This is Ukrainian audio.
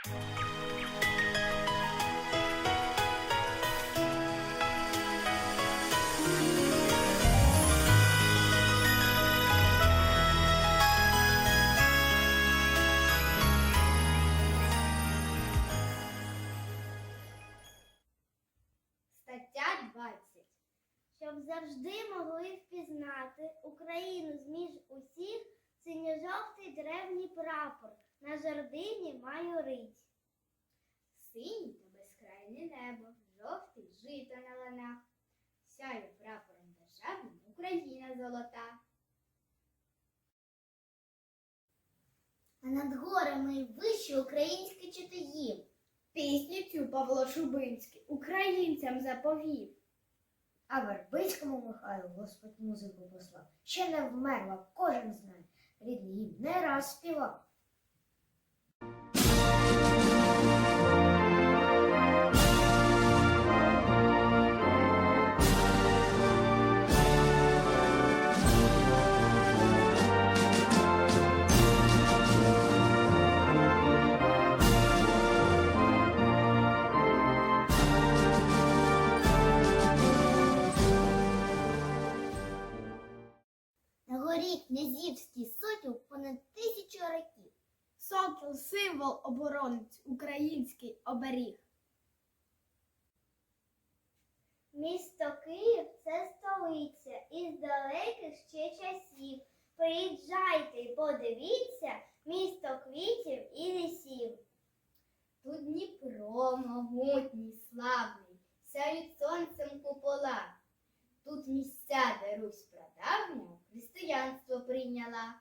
Стаття 20. Щоб завжди могли впізнати Україну зміж усіх синьо-жовтий древній прапор на жердині майорить. Синій та безкрайне небо, жовтий жито на ланах, сяє прапором державним Україна золота. А над горами вище українське читаїв. Пісню цю Павло Шубинський українцям заповів. А Вербицькому Михайлу Господь музику послав. Ще не вмерла, кожен знає. Рідний гімн не раз співав. Горі князівський сокіл понад тисячу років. Сокіл символ оборонець, український оберіг. Місто Київ це столиця із далеких ще часів. Приїжджайте подивіться місто квітів і лісів. Тут Дніпро могутній, славний, сяють сонцем купола. Тут місця де Русь права християнство прийняла.